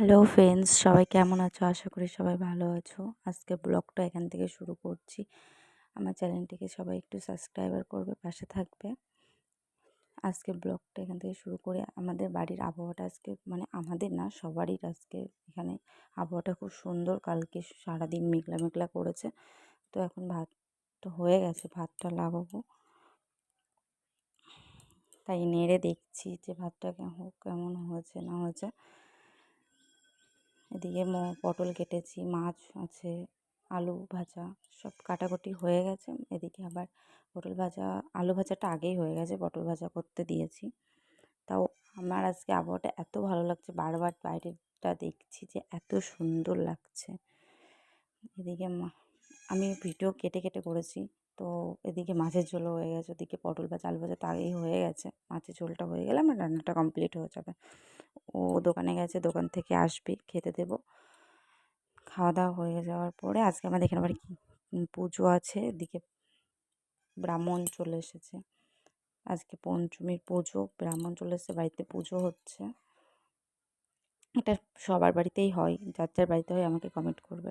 Hello friends সবাই কেমন আছো? আশা করি সবাই ভালো আছো। আজকে ব্লগটা এখান থেকে শুরু করছি। আমার চ্যানেলটিকে সবাই একটু সাবস্ক্রাইবার করবে, পাশে থাকবে। আজকে ব্লগটা এখান থেকে শুরু করে আমাদের বাড়ির আবহাওয়াটা আজকে মানে আমাদের না, সবারই আজকে এখানে আবহাওয়াটা খুব সুন্দর। কালকে সারাদিন মেঘলা মেঘলা করেছে। তো এখন ভাত তো হয়ে গেছে, ভাতটা লাগাবো। তাই নেড়ে দেখছি যে ভাতটা কেমন হয়েছে, না হয়েছে। এদিকে পটল কেটেছি, মাছ আছে, আলু ভাজা সব কাটাকুটি হয়ে গেছে। এদিকে আবার পটল ভাজা, আলু ভাজাটা আগেই হয়ে গেছে, পটল ভাজা করতে দিয়েছি। তাও আমার আজকে আবহাওয়াটা এত ভালো লাগছে, বারবার বাইরেটা দেখছি যে এত সুন্দর লাগছে। এদিকে আমি ভিডিও কেটে কেটে করেছি, তো এদিকে মাছের ঝোলও হয়ে গেছে, ওদিকে পটল ভাজা, আলু ভাজা তো আগেই হয়ে গেছে, মাছের ঝোলটা হয়ে গেলে আমার রান্নাটা কমপ্লিট হয়ে যাবে। ও দোকানে গেছে, দোকান থেকে আসবে, খেতে দেব। খাওয়া দাওয়া হয়ে যাওয়ার পরে আজকে আমাদের এখানে আবার পুজো আছে, এদিকে ব্রাহ্মণ চলে এসেছে। আজকে পঞ্চমীর পুজো, ব্রাহ্মণ চলে এসেছে, বাড়িতে পুজো হচ্ছে। এটা সবার বাড়িতেই হয়, যার যার বাড়িতে হয় আমাকে কমেন্ট করবে।